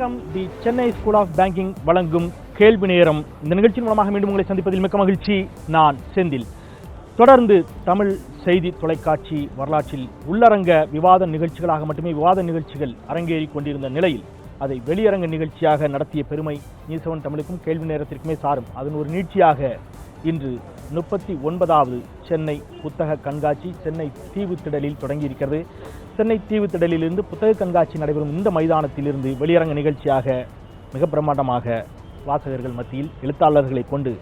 வணக்கம். The Chennai school of banking வழங்கும் கேள்வி நேரம். இந்த நிகழ்ச்சியின் மூலமாக மீண்டும் உங்களை சந்திப்பதில் மிக்க மகிழ்ச்சி. நான் செந்தில். தொடர்ந்து தமிழ் செய்தி தொலைக்காட்சி வரலாற்றில் உள்ளரங்க விவாத நிகழ்ச்சிகளாக மட்டுமே விவாத நிகழ்ச்சிகள் அரங்கேறி கொண்டிருந்த நிலையில் அதை வெளியரங்க நிகழ்ச்சியாக நடத்திய பெருமை நீசவன் தமிழுக்கும் கேள்வி நேரத்திற்குமே சாரும். அதன் ஒரு நீட்சியாக இன்று முப்பத்தி ஒன்பதாவது சென்னை புத்தக கண்காட்சி சென்னை தீவுத்திடலில் தொடங்கியிருக்கிறது. சென்னை தீவுத்திடலிலிருந்து புத்தக கண்காட்சி நடைபெறும் இந்த மைதானத்திலிருந்து வெளியரங்க நிகழ்ச்சியாக மிக பிரம்மாண்டமாக வாசகர்கள் மத்தியில் எழுத்தாளர்களை கொண்டு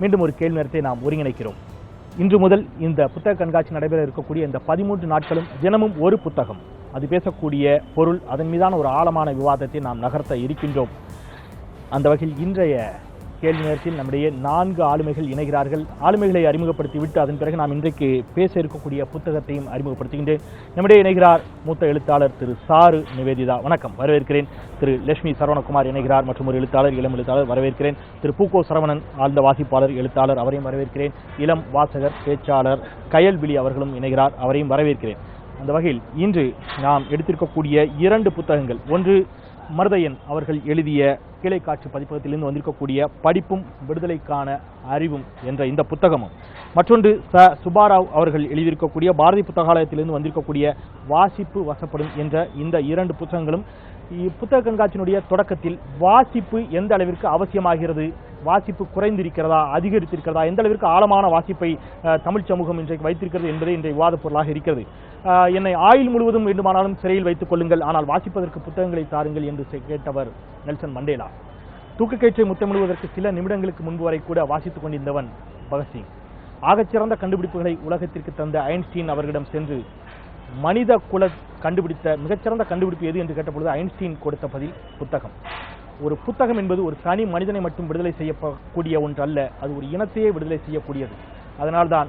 மீண்டும் ஒரு கேள்வி நேரத்தை நாம் ஒருங்கிணைக்கிறோம். இன்று முதல் இந்த புத்தக கண்காட்சி நடைபெற இருக்கக்கூடிய இந்த பதிமூன்று நாட்களும் தினமும் ஒரு புத்தகம். அது பேசக்கூடிய பொருள் அதன் மீதான ஒரு ஆழமான விவாதத்தை நாம் நகர்த்த இருக்கின்றோம். அந்த வகையில் இன்றைய கேள்வி நேரத்தில் நம்முடைய நான்கு ஆளுமைகள் இணைகிறார்கள். ஆளுமைகளை அறிமுகப்படுத்தி விட்டு அதன் பிறகு நாம் இன்றைக்கு பேச இருக்கக்கூடிய புத்தகத்தையும் அறிமுகப்படுத்துகின்றேன். நம்முடைய இணைகிறார் மூத்த எழுத்தாளர் திரு சாரு நிவேதிதா. வணக்கம். வரவேற்கிறேன். திரு லட்சுமி சரவணகுமார் இணைகிறார் மற்றும் ஒரு எழுத்தாளர் இளம் எழுத்தாளர் வரவேற்கிறேன். திரு பூக்கோ சரவணன் ஆழ்ந்த வாசிப்பாளர் எழுத்தாளர் அவரையும் வரவேற்கிறேன். இளம் வாசகர் பேச்சாளர் கயல்விழி அவர்களும் இணைகிறார் அவரையும் வரவேற்கிறேன். அந்த வகையில் இன்று நாம் எடுத்திருக்கக்கூடிய இரண்டு புத்தகங்கள். ஒன்று மருதையன் அவர்கள் எழுதிய கீழைக்காட்சி பதிப்பகத்திலிருந்து வந்திருக்கக்கூடிய படிப்பும் விடுதலைக்கான அறிவும் என்ற இந்த புத்தகமும். மற்றொன்று ச. சுபாராவ் அவர்கள் எழுதியிருக்கக்கூடிய பாரதி புத்தகாலயத்திலிருந்து வந்திருக்கக்கூடிய வாசிப்பு வசப்படும் என்ற இந்த இரண்டு புத்தகங்களும். புத்தக கண்காட்சியினுடைய தொடக்கத்தில் வாசிப்பு எந்த அளவிற்கு அவசியமாகிறது வாசிப்பு குறைந்திருக்கிறதா அதிகரித்திருக்கிறதா எந்த அளவிற்கு ஆழமான வாசிப்பை தமிழ் சமூகம் இன்றைக்கு வைத்திருக்கிறது என்பதே இன்றைய விவாத பொருளாக இருக்கிறது. என்னை ஆயுள் முழுவதும் வேண்டுமானாலும் சிறையில் வைத்துக் கொள்ளுங்கள் ஆனால் வாசிப்பதற்கு புத்தகங்களை தாருங்கள் என்று கேட்டவர் நெல்சன் மண்டேலா. தூக்குக்கயிற்றை முத்தமிடுவதற்கு சில நிமிடங்களுக்கு முன்பு வரை கூட வாசித்துக் கொண்டிருந்தவன் பகத்சிங். ஆகச்சிறந்த கண்டுபிடிப்புகளை உலகத்திற்கு தந்த ஐன்ஸ்டீன் அவர்களிடம் சென்று மனித குல கண்டுபிடித்த மிகச்சிறந்த கண்டுபிடிப்பு எது என்று கேட்டபொழுது ஐன்ஸ்டீன் கொடுத்த பதில் புத்தகம். ஒரு புத்தகம் என்பது ஒரு தனி மனிதனை மட்டும் விடுதலை செய்யக்கூடிய ஒன்று அல்ல அது ஒரு இனத்தையே விடுதலை செய்யக்கூடியது. அதனால்தான்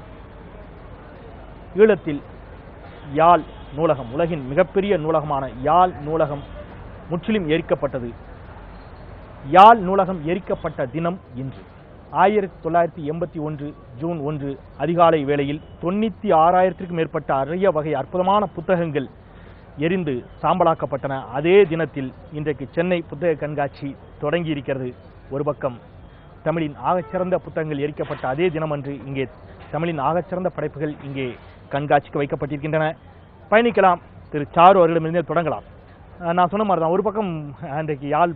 ஈழத்தில் யாழ் நூலகம் உலகின் மிகப்பெரிய நூலகமான யாழ் நூலகம் முற்றிலும் எரிக்கப்பட்டது. யாழ் நூலகம் எரிக்கப்பட்ட தினம் இன்று ஆயிரத்தி தொள்ளாயிரத்தி எண்பத்தி ஒன்று ஜூன் ஒன்று அதிகாலை வேளையில் தொண்ணூற்றி ஆறாயிரத்திற்கும் மேற்பட்ட அரிய வகை அற்புதமான புத்தகங்கள் எரிந்து சாம்பலாக்கப்பட்டன. அதே தினத்தில் இன்றைக்கு சென்னை புத்தக கண்காட்சி தொடங்கி இருக்கிறது ஒரு பக்கம் தமிழின் ஆகச்சிறந்த புத்தகங்கள் எரிக்கப்பட்ட அதே தினமன்று இங்கே தமிழின் ஆகச்சிறந்த படைப்புகள் இங்கே கண்காட்சிக்கு வைக்கப்பட்டிருக்கின்றன. பயணிக்கலாம். திரு சாரு அவர்களிடமிருந்தே தொடங்கலாம். நான் சொன்ன மாதிரி தான் ஒரு பக்கம் அன்றைக்கு யாழ்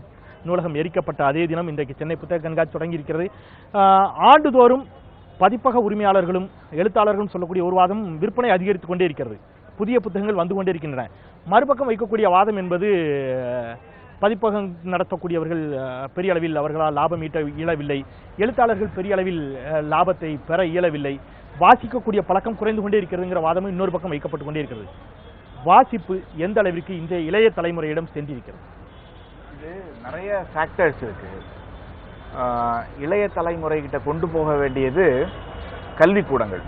நூலகம் எரிக்கப்பட்ட அதே தினம் இன்றைக்கு சென்னை புத்தக கண்காட்சி தொடங்கியிருக்கிறது. ஆண்டுதோறும் பதிப்பக உரிமையாளர்களும் எழுத்தாளர்களும் சொல்லக்கூடிய ஒரு வாதம் விற்பனை அதிகரித்துக் கொண்டே இருக்கிறது. புதிய புத்தகங்கள் வந்து கொண்டிருக்கின்றன. மறுபக்கம் வைக்கக்கூடிய வாதம் என்பது பதிப்பகம் நடத்தக்கூடியவர்கள் பெரிய அளவில் அவர்களால் லாபம் ஈட்ட இயலவில்லை. எழுத்தாளர்கள் பெரிய அளவில் லாபத்தை பெற இயலவில்லை. வாசிக்கக்கூடிய பழக்கம் குறைந்து கொண்டே இருக்கிறதுங்கிற வாதமும் இன்னொரு பக்கம் வைக்கப்பட்டு கொண்டே இருக்கிறது. வாசிப்பு எந்த அளவிற்கு இன்றைய இளைய தலைமுறையிடம் சென்றிருக்கிறது? இது நிறைய ஃபேக்டர்ஸ் இருக்கு. ஆஹ் இளைய தலைமுறைகிட்ட கொண்டு போக வேண்டியது கல்விக்கூடங்கள்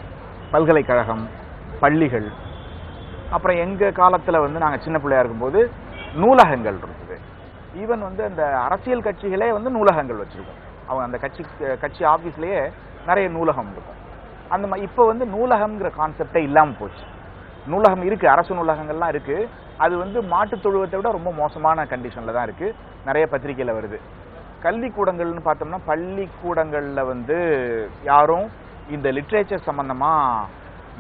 பல்கலைக்கழகம் பள்ளிகள் அப்புறம் எங்கள் காலத்தில் வந்து நாங்கள் சின்ன பிள்ளையா இருக்கும்போது நூலகங்கள் இருக்குது ஈவன் வந்து அந்த அரசியல் கட்சிகளே வந்து நூலகங்கள் வச்சுருக்கோம். அவங்க அந்த கட்சி கட்சி ஆஃபீஸ்லேயே நிறைய நூலகம் இருக்கும். அந்த மா இப்போ வந்து நூலகம்ங்கிற கான்செப்டே இல்லாமல் போச்சு. நூலகம் இருக்குது அரசு நூலகங்கள்லாம் இருக்குது அது வந்து மாட்டுத் தொழுவத்தை விட ரொம்ப மோசமான கண்டிஷனில் தான் இருக்குது நிறைய பத்திரிக்கையில் வருது. கல்விக்கூடங்கள்னு பார்த்தோம்னா பள்ளிக்கூடங்களில் வந்து யாரும் இந்த லிட்ரேச்சர் சம்மந்தமாக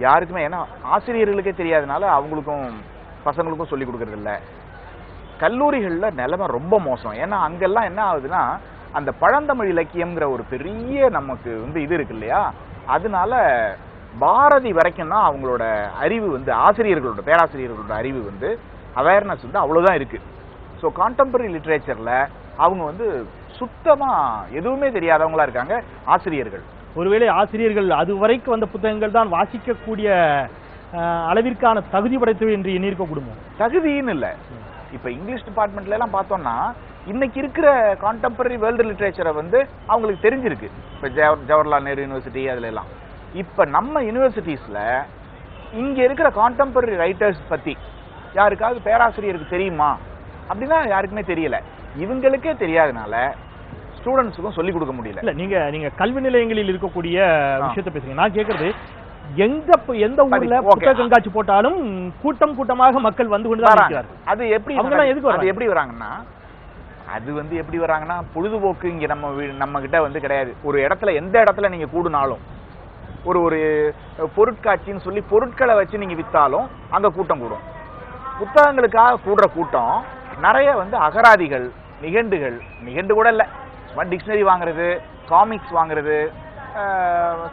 யாருக்குமே ஏன்னா ஆசிரியர்களுக்கே தெரியாதனால அவங்களுக்கும் பசங்களுக்கும் சொல்லி கொடுக்கறது இல்லை கல்லூரிகளில் நிலைமை ரொம்ப மோசம். ஏன்னா அங்கெல்லாம் என்ன ஆகுதுன்னா அந்த பழந்தமிழ் இலக்கியம்ங்கிற ஒரு பெரிய நமக்கு வந்து இது இருக்கு இல்லையா? அதனால பாரதி வரைக்கும் தான் அவங்களோட அறிவு வந்து ஆசிரியர்களோட பேராசிரியர்களோட அறிவு வந்து அவேர்னஸ் வந்து அவ்வளோதான் இருக்குது ஸோ கான்டெம்பரரி லிட்ரேச்சரில் அவங்க வந்து சுத்தமாக எதுவுமே தெரியாதவங்களா இருக்காங்க ஆசிரியர்கள். ஒருவேளை ஆசிரியர்கள் அதுவரைக்கு வந்த புத்தகங்கள் தான் வாசிக்கக்கூடிய அளவிற்கான தகுதி படைத்தவை என்று எண்ணியிருக்க குடும்பம் தகுதின்னு இல்லை. இப்போ இங்கிலீஷ் டிபார்ட்மெண்ட்ல எல்லாம் பார்த்தோம்னா இன்னைக்கு இருக்கிற கான்டெம்பரரி வேர்ல்டு லிட்ரேச்சரை வந்து அவங்களுக்கு தெரிஞ்சிருக்கு. இப்போ ஜவஹர்லால் நேரு யூனிவர்சிட்டி அதுல எல்லாம். இப்போ நம்ம யூனிவர்சிட்டிஸில் இங்கே இருக்கிற கான்டெம்பரரி ரைட்டர்ஸ் பற்றி யாருக்காவது பேராசிரியருக்கு தெரியுமா? அப்படின்னா யாருக்குமே தெரியல. இவங்களுக்கே தெரியாதனால ஸ்டூடெண்ட்ஸுக்கும் சொல்லிக் கொடுக்க முடியல இல்ல நீங்க நீங்க கல்வி நிலையங்களில் இருக்கக்கூடிய. விஷயத்தை பேசுறீங்க நான் கேக்குறது எங்க எந்த ஊர்ல. புத்தக கண்காட்சி போட்டாலும் கூட்டம் கூட்டமாக மக்கள் வந்து வராங்க. இருக்கிறார்கள் அது எப்படி அவங்க எதுக்கு அது? எப்படி வராங்கன்னா அது வந்து எப்படி வராங்கன்னா பொழுதுபோக்கு இங்க நம்ம நம்ம கிட்ட வந்து கிடையாது ஒரு இடத்துல எந்த இடத்துல நீங்க கூடுனாலும் ஒரு ஒரு பொருட்காட்சின்னு சொல்லி பொருட்களை வச்சு நீங்க வித்தாலும் அங்க கூட்டம் கூடும் புத்தகங்களுக்காக கூடுற கூட்டம் நிறைய வந்து அகராதிகள் நிகண்டுகள் நிகண்டு கூட இல்லை டிக்ஷனரி வாங்குறது காமிக்ஸ் வாங்குறது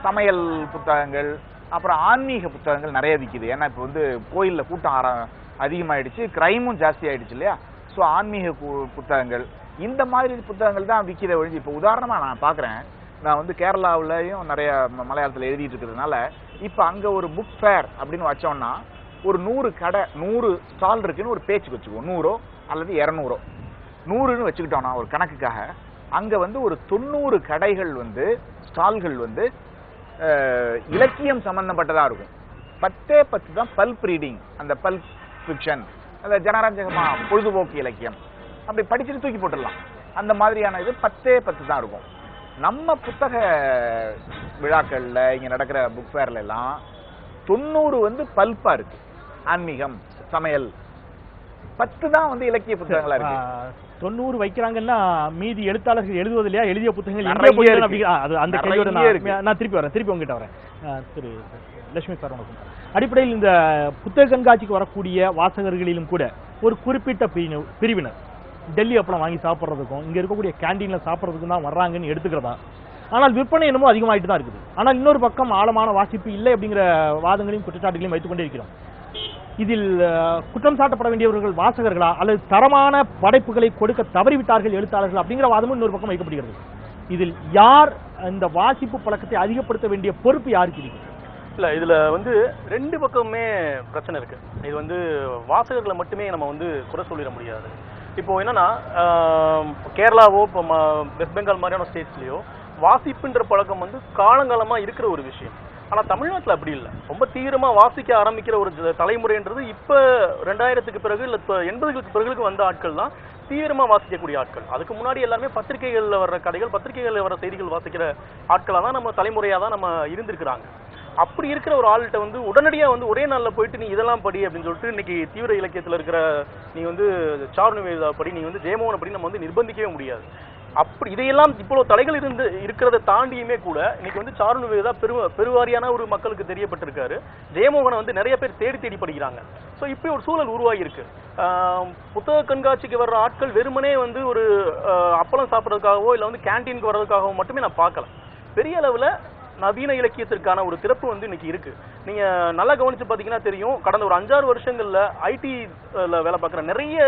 சமையல் புத்தகங்கள் அப்புறம் ஆன்மீக புத்தகங்கள் நிறைய விற்கிது ஏன்னா இப்போ வந்து கோயிலில் கூட்டம் ஆர அதிகமாகிடுச்சு கிரைமும் ஜாஸ்தி ஆகிடுச்சு இல்லையா? ஸோ ஆன்மீக புத்தகங்கள் இந்த மாதிரி புத்தகங்கள் தான் விற்கிற ஒழிஞ்சு இப்போ உதாரணமாக நான் பார்க்குறேன் நான் வந்து கேரளாவிலையும் நிறைய ம- எழுதிட்டு இருக்கிறதுனால இப்போ அங்கே ஒரு புக் ஃபேர் அப்படின்னு வச்சோம்னா ஒரு நூறு கடை நூறு ஸ்டால் இருக்குன்னு ஒரு பேச்சுக்கு வச்சுக்குவோம் நூறோ அல்லது இரநூறோ. நூறுன்னு வச்சுக்கிட்டோம்னா ஒரு கணக்குக்காக அங்க வந்து ஒரு தொண்ணூறு கடைகள் வந்து ஸ்டால்கள் வந்து இலக்கியம் சம்பந்தப்பட்டதா இருக்கும். பத்தே பத்து தான் பல்ப் ரீடிங் அந்த பல்ப் ஃபிக்ஷன் அந்த ஜனரஞ்சகமா பொழுதுபோக்கு இலக்கியம். அப்படி படிச்சுட்டு தூக்கி போட்டுடலாம். அந்த மாதிரியான இது பத்தே பத்து தான் இருக்கும். நம்ம புத்தக விழாக்கள்ல இங்க நடக்கிற புக் ஃபேர்ல எல்லாம் தொண்ணூறு வந்து பல்பா இருக்கு. ஆன்மீகம் சமையல். பத்து தான் வந்து இலக்கிய புத்தகங்களா இருக்கு. தொண்ணூறு வைக்கிறாங்கன்னா மீதி எழுத்தாளர்கள் எழுதுவது இல்லையா எழுதிய புத்தகங்கள் எங்கே போயிட்டு. அப்படி அது அந்த கேள்வியோட நான் திருப்பி வரேன் திருப்பி உங்ககிட்ட வரேன். திரு லட்சுமி சார் வணக்கம் அடிப்படையில் இந்த புத்தக கண்காட்சிக்கு வரக்கூடிய வாசகர்களிலும் கூட ஒரு குறிப்பிட்ட பிரிவு- பிரிவினர். டெல்லி அப்பளம் வாங்கி சாப்பிட்றதுக்கும் இங்க இருக்கக்கூடிய கேண்டீன்ல சாப்பிட்றதுக்கும் தான் வர்றாங்கன்னு எடுத்துக்கிறதா? ஆனால் விற்பனை என்னமோ அதிகமாயிட்டு தான் இருக்குது. ஆனால் இன்னொரு பக்கம் ஆழமான வாசிப்பு இல்லை அப்படிங்கிற வாதங்களையும் குற்றச்சாட்டுகளையும் வைத்துக் கொண்டே இருக்கிறோம் இதில் குற்றம் சாட்டப்பட வேண்டியவர்கள் வாசகர்களா? அல்லது தரமான படைப்புகளை கொடுக்க தவறிவிட்டார்கள் எழுத்தாளர்கள் அப்படிங்கிற வாதமும் இன்னொரு பக்கம் வைக்கப்படுகிறது. இதில் யார் இந்த வாசிப்பு பழக்கத்தை அதிகப்படுத்த வேண்டிய பொறுப்பு யாருக்கு இருக்கு இல்லை இதில் வந்து ரெண்டு பக்கமுமே பிரச்சனை இருக்கு. இது வந்து வாசகர்களை மட்டுமே நம்ம வந்து குறை சொல்லிட முடியாது. இப்போ என்னன்னா கேரளாவோ இப்போ ம- வெஸ்ட் பெங்கால் மாதிரியான ஸ்டேட்ஸ்லேயோ வாசிப்புன்ற பழக்கம் வந்து காலங்காலமாக இருக்கிற ஒரு விஷயம். ஆனால் தமிழ்நாட்டில் அப்படி இல்லை. ரொம்ப தீவிரமாக வாசிக்க ஆரம்பிக்கிற ஒரு தலைமுறைன்றது இப்போ ரெண்டாயிரத்துக்கு பிறகு இல்லை இப்போ எண்பதுகளுக்கு பிறகு வந்த ஆட்கள் தான் தீவிரமாக வாசிக்கக்கூடிய ஆட்கள். அதுக்கு முன்னாடி எல்லாருமே பத்திரிகைகளில் வர்ற கதைகள் பத்திரிகைகளில் வர செய்திகள் வாசிக்கிற ஆட்களாக தான் நம்ம தலைமுறையாக தான் நம்ம இருந்திருக்கிறாங்க. அப்படி இருக்கிற ஒரு ஆள்கிட்ட வந்து உடனடியாக வந்து ஒரே நாளில் போயிட்டு நீ இதெல்லாம் படி அப்படின்னு சொல்லிட்டு இன்னைக்கு தீவிர இலக்கியத்தில் இருக்கிற நீ வந்து சாரு படி நீ வந்து ஜெயமோகன் படி நம்ம வந்து நிர்பந்திக்கவே முடியாது. அப்படி இதையெல்லாம் இவ்வளவு தடைகள் இருந்து இருக்கிறத தாண்டியுமே கூட இன்னைக்கு வந்து சாரு நிவேதா பெரு பெருவாரியான ஒரு மக்களுக்கு தெரியப்பட்டிருக்காரு. ஜெயமோகனை வந்து நிறைய பேர் தேடி தேடி படிக்கிறாங்க. ஸோ இப்படி ஒரு சூழல் உருவாகி இருக்கு புத்தக கண்காட்சிக்கு வர்ற ஆட்கள் வெறுமனே வந்து ஒரு அப்பளம் சாப்பிட்றதுக்காகவோ இல்லை வந்து கேண்டீனுக்கு வர்றதுக்காகவோ மட்டுமே நான் பார்க்கல. பெரிய அளவில் நவீன இலக்கியத்திற்கான ஒரு திறப்பு வந்து இன்னைக்கு இருக்கு. நீங்க நல்லா கவனிச்சு பாத்தீங்கன்னா தெரியும் கடந்த ஒரு அஞ்சாறு வருஷங்கள்ல ஐடி வேலை பார்க்குற நிறைய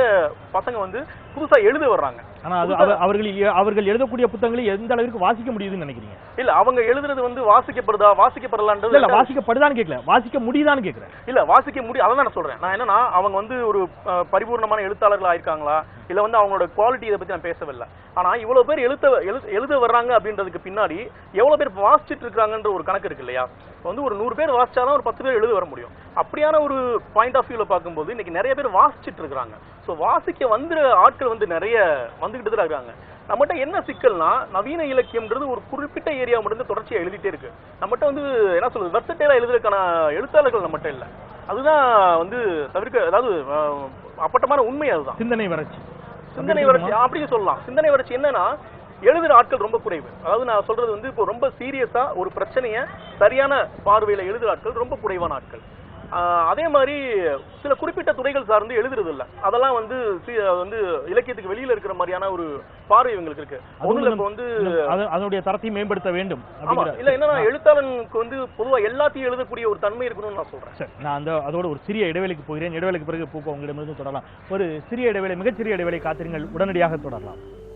பசங்க வந்து புதுசா எழுத வர்றாங்க. ஆனா அது அவ- அவர்கள் எழுதக்கூடிய புத்தகங்களை எந்த அளவிற்கு வாசிக்க முடியுதுன்னு நினைக்கிறீங்க? இல்ல அவங்க எழுதுறது வந்து வாசிக்கப்படுதா இல்ல இல்ல வாசிக்கப்படலான்றது வாசிக்கப்படுதான்னு கேட்கல வாசிக்க முடியுதான்னு கேட்கிறேன் இல்ல வாசிக்க முடியும். அதான் நான் சொல்றேன். நான் என்னன்னா அவங்க வந்து ஒரு பரிபூர்ணமான எழுத்தாளர்கள் ஆயிருக்காங்களா? இல்ல வந்து அவங்களோட குவாலிட்டி இதை பத்தி நான் பேசவில்லை. ஆனா இவ்வளவு பேர் எழுத்த எழு- எழுத வர்றாங்க அப்படின்றதுக்கு பின்னாடி எவ்வளவு பேர் வாசிச்சுட்டு இருக்காங்கன்ற ஒரு கணக்கு இருக்கு இல்லையா? இப்ப வந்து ஒரு நூறு பேர் வாசிச்சாதான் ஒரு பத்து பேர் எழுத வர முடியும். அப்படியான ஒரு பாயிண்ட் ஆஃப் வியூல பார்க்கும்போது இன்னைக்கு நிறைய பேர் வாசிச்சுட்டு இருக்காங்க சோ வாசிக்க வந்துற ஆட்கள் வந்து நிறைய வந்துகிட்டு தான் இருக்காங்க நம்மகிட்ட என்ன சிக்கல்னா நவீன இலக்கியம்ன்றது ஒரு குறிப்பிட்ட ஏரியா மட்டும் தொடர்ச்சியா எழுதிட்டே இருக்கு. நம்மகிட்ட வந்து என்ன சொல்றது வெர்சட்டேலா எழுதுறதுக்கான எழுத்தாளர்கள் நம்மகிட்ட இல்ல. அதுதான் வந்து தவிர்க்க அதாவது அப்பட்டமான உண்மை அதுதான். சிந்தனை வறட்சி சிந்தனை வறட்சி அப்படியே சொல்லலாம். சிந்தனை வறட்சி என்னன்னா எழுதுற ஆட்கள் ரொம்ப குறைவு. அதாவது நான் சொல்றது வந்து இப்போ ரொம்ப சீரியஸா ஒரு பிரச்சனைய சரியான பார்வையில எழுதுற ஆட்கள் ரொம்ப குறைவான ஆட்கள். அதே மாதிரி சில குறிப்பிட்ட துறைகள் சார்ந்து எழுதுறது இல்ல அதெல்லாம் வந்து வந்து இலக்கியத்துக்கு வெளியில இருக்கிற மாதிரியான ஒரு பார்வை இவங்களுக்கு இருக்கு. ஒண்ணுல இப்போ வந்து அது- அதனுடைய தரத்தை மேம்படுத்த வேண்டும் ஆமா. இல்ல என்னன்னா எழுத்தாளனுக்கு வந்து பொதுவா எல்லாத்தையும் எழுதக்கூடிய ஒரு தன்மை இருக்கணும்னு நான் சொல்றேன். சரி நான் அந்த அதோட ஒரு சிறிய இடைவேளைக்கு போகிறேன். இடைவேளைக்கு பிறகு பூக்க உங்களிடமிருந்து தொடரலாம். ஒரு சிறிய இடைவேளை மிகச்சிறிய இடைவேளை காத்திருங்கள். உடனடியாக தொடரலாம்.